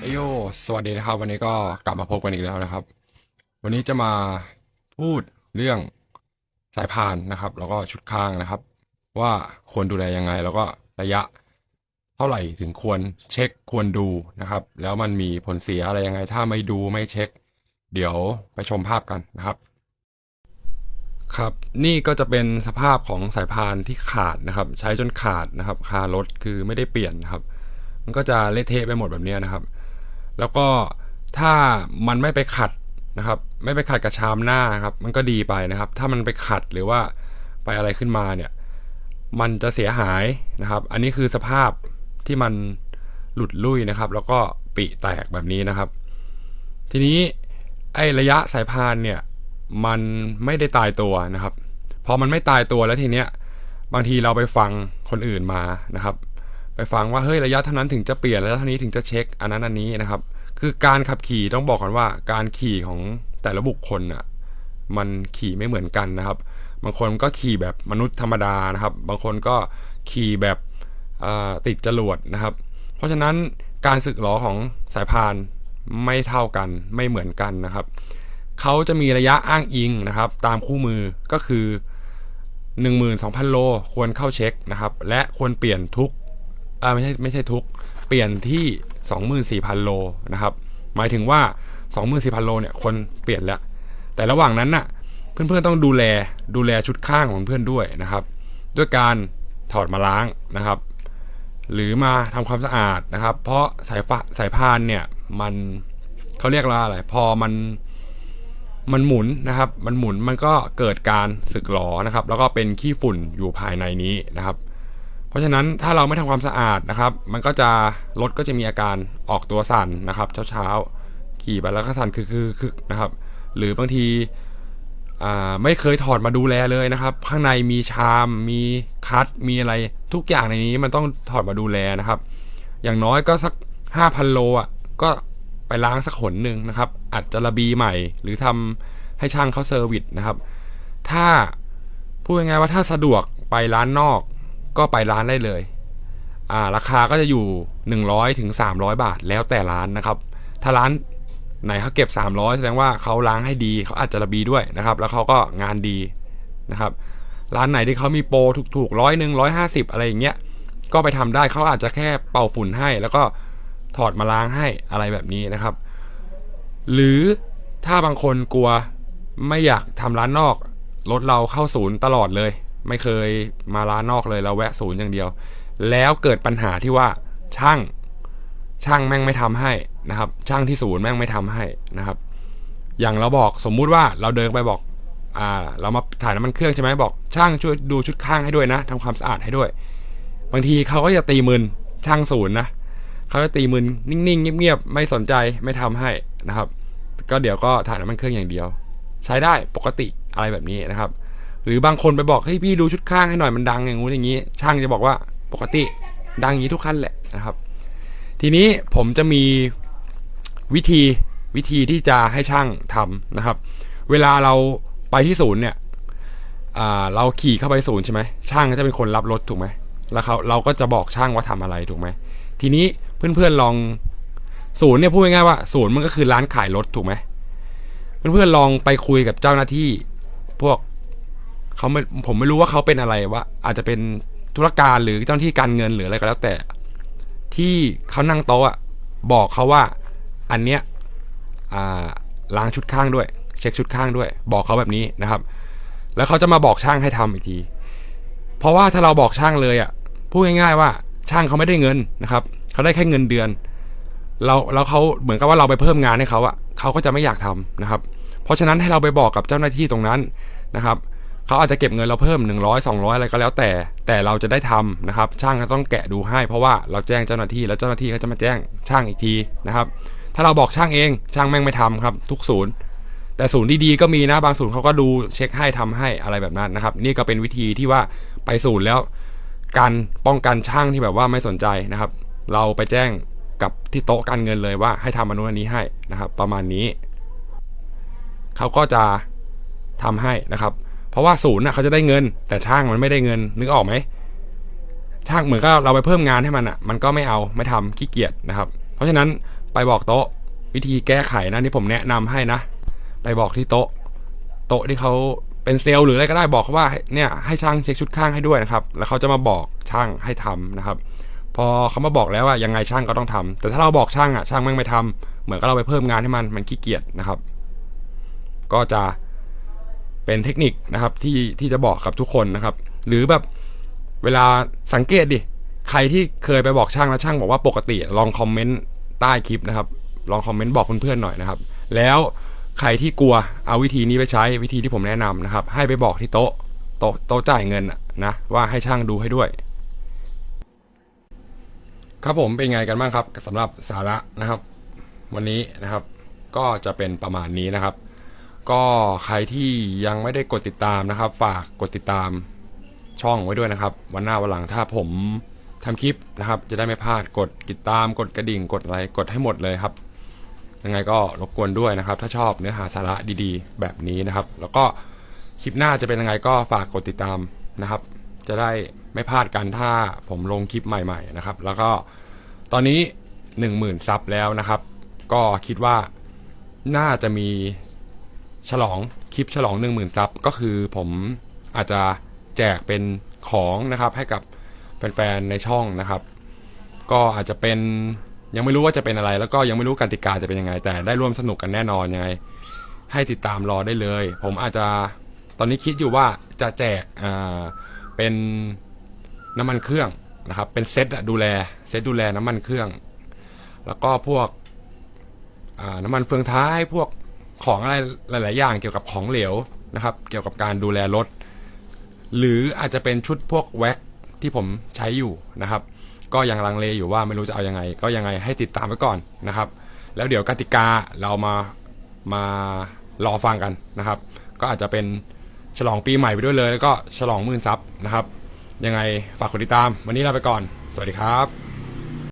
เอโยสวัสดีนะครับ วันนี้ก็กลับมาพบกันอีกแล้วนะครับ วันนี้จะมาพูดเรื่องสายพานนะครับ แล้วก็ชุดข้างนะครับ ว่าควรดูแลยังไง แล้วก็ระยะเท่าไหร่ถึงควรเช็คควรดูนะครับ แล้วมันมีผลเสียอะไรยังไง ถ้าไม่ดูไม่เช็ค เดี๋ยวไปชมภาพกันนะครับ ครับนี่ก็จะเป็นสภาพของสายพานที่ขาดนะครับ ใช้จนขาดนะครับคารถคือไม่ได้เปลี่ยนนะครับ มันก็จะเละเทะไปหมดแบบนี้นะครับ แล้วก็ถ้ามันไม่ไปขัดนะครับ ไม่ไปขัดกับชามหน้าครับ มันก็ดีไปนะครับ ถ้ามันไปขัดหรือว่าไปอะไรขึ้นมาเนี่ยมันจะเสียหายนะครับ อันนี้คือสภาพที่มันหลุดลุ่ยนะครับ แล้วก็ปิแตกแบบนี้นะครับ ทีนี้ไอ้ระยะสายพานเนี่ย มันไม่ได้ตายตัวนะครับพอมันไม่ตายตัวแล้วทีเนี้ยบางทีเราไปฟังคนอื่นมานะครับ ไปฟังว่าเฮ้ยระยะเท่านั้นถึงจะเปลี่ยนระยะเท่านี้ถึงจะเช็คอันนั้นอันนี้นะครับ คือการขับขี่ต้องบอกก่อนว่า การขี่ของแต่ละบุคคลน่ะมันขี่ไม่เหมือนกันนะครับ บางคนก็ขี่แบบมนุษย์ธรรมดานะครับ บางคนก็ขี่แบบติดจรวดนะครับ เพราะฉะนั้นการสึกหรอของสายพานไม่เท่ากันไม่เหมือนกันนะครับ เขาจะมีระยะอ้างอิงนะครับ ตามคู่มือก็คือ 12,000 โลควรเข้าเช็คนะครับ และควรเปลี่ยนทุกไม่ใช่ไม่ใช่ทุกเปลี่ยนที่ 24,000 โลนะครับ หมายถึงว่า 24,000 โลเนี่ยคนเปลี่ยนแล้ว แต่ระหว่างนั้นน่ะเพื่อนๆต้องดูแลดูแลชุดข้างของเพื่อนด้วยนะครับ ด้วยการถอดมาล้างนะครับ หรือมาทำความสะอาดนะครับ เพราะสายฟ้าสายพานเนี่ยมันเขาเรียกว่าอะไรพอมัน มันหมุนนะครับ มันหมุนมันก็เกิดการสึกหรอนะครับ แล้วก็เป็นขี้ฝุ่นอยู่ภายในนี้นะครับ เพราะฉะนั้นถ้าเราไม่ทำความสะอาดนะครับ มันก็จะรถก็จะมีอาการออกตัวสั่นนะครับเช้าๆขี่ไปแล้วก็สั่นคือคือคือนะครับ หรือบางทีไม่เคยถอดมาดูแลเลยนะครับ ข้างในมีชาม มีคัตมีอะไรทุกอย่างในนี้มันต้องถอดมาดูแลนะครับ อย่างน้อยก็สัก 5,000 โลอะก็ ไปล้างสักหนหนึ่งนะครับอาจจะระบีใหม่ หรือทำให้ช่างเขาเซอร์วิสนะครับ ถ้าพูดง่ายๆว่าถ้าสะดวกไปร้านนอกก็ไปร้านได้เลยอ่าราคาก็จะอยู่ 100ถึง300 บาทแล้วแต่ร้านนะครับ ถ้าร้านไหนเขาเก็บ 300 แสดงว่าเขาล้างให้ดีเขาอาจจะระบีด้วยนะครับ แล้วเขาก็งานดีนะครับ ร้านไหนที่เขามีโปรถูกๆร้อยหนึ่งร้อยห้าสิบอะไรอย่างเงี้ยก็ไปทำได้เขาอาจจะแค่เป่าฝุ่นให้แล้วก็ ถอดมาล้างให้อะไรแบบนี้นะครับ หรือถ้าบางคนกลัวไม่อยากทำร้านนอก รถเราเข้าศูนย์ตลอดเลย ไม่เคยมาร้านนอกเลยเราแวะศูนย์อย่างเดียว แล้วเกิดปัญหาที่ว่าช่างช่างแม่งไม่ทำให้นะครับ ช่างที่ศูนย์แม่งไม่ทำให้นะครับ อย่างเราบอกสมมุติว่าเราเดินไปบอกอ่าเรามาถ่ายน้ำมันเครื่องใช่ไหมบอก ช่างช่วยดูชุดข้างให้ด้วยนะทำความสะอาดให้ด้วย บางทีเขาก็จะตีมืนช่างศูนย์นะ เขาจะตีมืนนิ่งๆเงียบๆไม่สนใจไม่ทำให้นะครับ ก็เดี๋ยวก็ถ่ายน้ำมันเครื่องอย่างเดียว ใช้ได้ปกติอะไรแบบนี้นะครับ หรือบางคนไปบอกเฮ้พี่ดูชุดข้างให้หน่อยมันดังอย่างงู้นอย่างนี้ ช่างจะบอกว่าปกติดังอย่างนี้ทุกคันแหละนะครับ ทีนี้ผมจะมีวิธีวิธีที่จะให้ช่างทำนะครับ เวลาเราไปที่ศูนย์เนี่ยเราขี่เข้าไปศูนย์ใช่ไหมช่างก็จะเป็นคนรับรถถูกไหมแล้วเขาเราก็จะบอกช่างว่าทำอะไรถูกไหมทีนี้ เพื่อนๆลองศูนย์เนี่ยพูดง่ายๆว่าศูนย์มันก็คือร้านขายรถถูกไหมเพื่อนๆลองไปคุยกับเจ้าหน้าที่ พวกเขาไม่ผมไม่รู้ว่าเขาเป็นอะไรว่าอาจจะเป็นธุรการหรือเจ้าหน้าที่การเงินหรืออะไรก็แล้วแต่ ที่เขานั่งโต๊ะบอกเขาว่าอันเนี้ยล้างชุดข้างด้วย เช็คชุดข้างด้วย บอกเขาแบบนี้นะครับ แล้วเขาจะมาบอกช่างให้ทำอีกที เพราะว่าถ้าเราบอกช่างเลยอะพูดง่ายๆว่าช่างเขาไม่ได้เงินนะครับ เขาได้แค่เงินเดือนเราแล้วเขาเหมือนกับว่าเราไปเพิ่มงานให้เขาอะเขาก็จะไม่อยากทำนะครับ เพราะฉะนั้นให้เราไปบอกกับเจ้าหน้าที่ตรงนั้นนะครับเขาอาจจะเก็บเงินเราเพิ่ม 100 200 อะไรก็แล้วแต่ แต่เราจะได้ทำนะครับ ช่างก็ต้องแกะดูให้ เพราะว่าเราแจ้งเจ้าหน้าที่แล้วเจ้าหน้าที่ก็จะมาแจ้งช่างอีกทีนะครับ ถ้าเราบอกช่างเองช่างแม่งไม่ทำครับ ทุกศูนย์ แต่ศูนย์ดีๆก็มีนะบางศูนย์เขาก็ดูเช็คให้ทำให้อะไรแบบนั้นนะครับ นี่ก็เป็นวิธีที่ว่าไปศูนย์แล้วการป้องกันช่างที่แบบว่าไม่สนใจนะครับ เราไปแจ้งกับที่โต๊ะการเงินเลยว่าให้ทำอนุอันนี้ให้นะครับ ประมาณนี้ เขาก็จะทำให้นะครับ เพราะว่าศูนย์น่ะเขาจะได้เงิน แต่ช่างมันไม่ได้เงินนึกออกไหมช่างเหมือนก็เราไปเพิ่มงานให้มันอะ มันก็ไม่เอาไม่ทำขี้เกียจนะครับ เพราะฉะนั้นไปบอกโต๊ะวิธีแก้ไขนะที่ผมแนะนำให้นะ ไปบอกที่โต๊ะ โต๊ะที่เขาเป็นเซลล์หรืออะไรก็ได้บอกเขาว่าเนี่ยให้ช่างเช็คชุดข้างให้ด้วยนะครับ แล้วเขาจะมาบอกช่างให้ทำนะครับ พอเขามาบอกแล้วว่ายังไงช่างก็ต้องทำแต่ถ้าเราบอกช่างอะช่างแม่งไม่ทำเหมือนกับเราไปเพิ่มงานให้มันมันขี้เกียจนะครับ ก็จะเป็นเทคนิคนะครับที่ที่จะบอกกับทุกคนนะครับ หรือแบบเวลาสังเกตดิใครที่เคยไปบอกช่างแล้วช่างบอกว่าปกติลองคอมเมนต์ใต้คลิปนะครับ ลองคอมเมนต์บอกเพื่อนๆหน่อยนะครับ แล้วใครที่กลัวเอาวิธีนี้ไปใช้วิธีที่ผมแนะนำนะครับ ให้ไปบอกที่โต๊ะโต๊ะโต๊ะจ่ายเงินนะว่าให้ช่างดูให้ด้วย ครับผมเป็นไงกันบ้างครับสำหรับสาระนะครับ วันนี้นะครับ ก็จะเป็นประมาณนี้นะครับ ก็ใครที่ยังไม่ได้กดติดตามนะครับ ฝากกดติดตามช่องไว้ด้วยนะครับ วันหน้าวันหลังถ้าผมทำคลิปนะครับ จะได้ไม่พลาดกดติดตามกดกระดิ่ง กดอะไรกดให้หมดเลยครับ ยังไงก็รบกวนด้วยนะครับ ถ้าชอบเนื้อหาสาระดีๆ แบบนี้นะครับ แล้วก็คลิปหน้าจะเป็นยังไงก็ฝากกดติดตามนะครับ จะได้ไม่พลาดกันถ้าผมลงคลิปใหม่ ๆนะครับ แล้วก็ตอนนี้ 10,000ซับแล้วนะครับ ก็คิดว่าน่าจะมีฉลองคลิปฉลอง 10,000ซับก็คือผมอาจจะแจกเป็นของนะครับให้กับแฟนๆในช่องนะครับ ก็อาจจะเป็นยังไม่รู้ว่าจะเป็นอะไร แล้วก็ยังไม่รู้กติกาจะเป็นยังไง แต่ได้ร่วมสนุกกันแน่นอนยังไง ให้ติดตามรอได้เลย ผมอาจจะตอนนี้คิดอยู่ว่าจะแจกอ่า เป็นน้ำมันเครื่องนะครับ เป็นเซตอะดูแลเซตดูแลน้ำมันเครื่อง แล้วก็พวกน้ำมันเฟืองท้ายพวกของอะไรหลาย ๆ อย่างเกี่ยวกับของเหลวนะครับ เกี่ยวกับการดูแลรถ หรืออาจจะเป็นชุดพวกแว็กที่ผมใช้อยู่นะครับ ก็ยังลังเลอยู่ว่าไม่รู้จะเอายังไง ก็ยังไงให้ติดตามไว้ก่อนนะครับ แล้วเดี๋ยวกติกาเรามามารอฟังกันนะครับ ก็อาจจะเป็น ฉลองปีใหม่ไปด้วยเลย แล้วก็ฉลองหมื่นซับนะครับ ยังไงฝากกดติดตาม วันนี้ลาไปก่อน สวัสดีครับ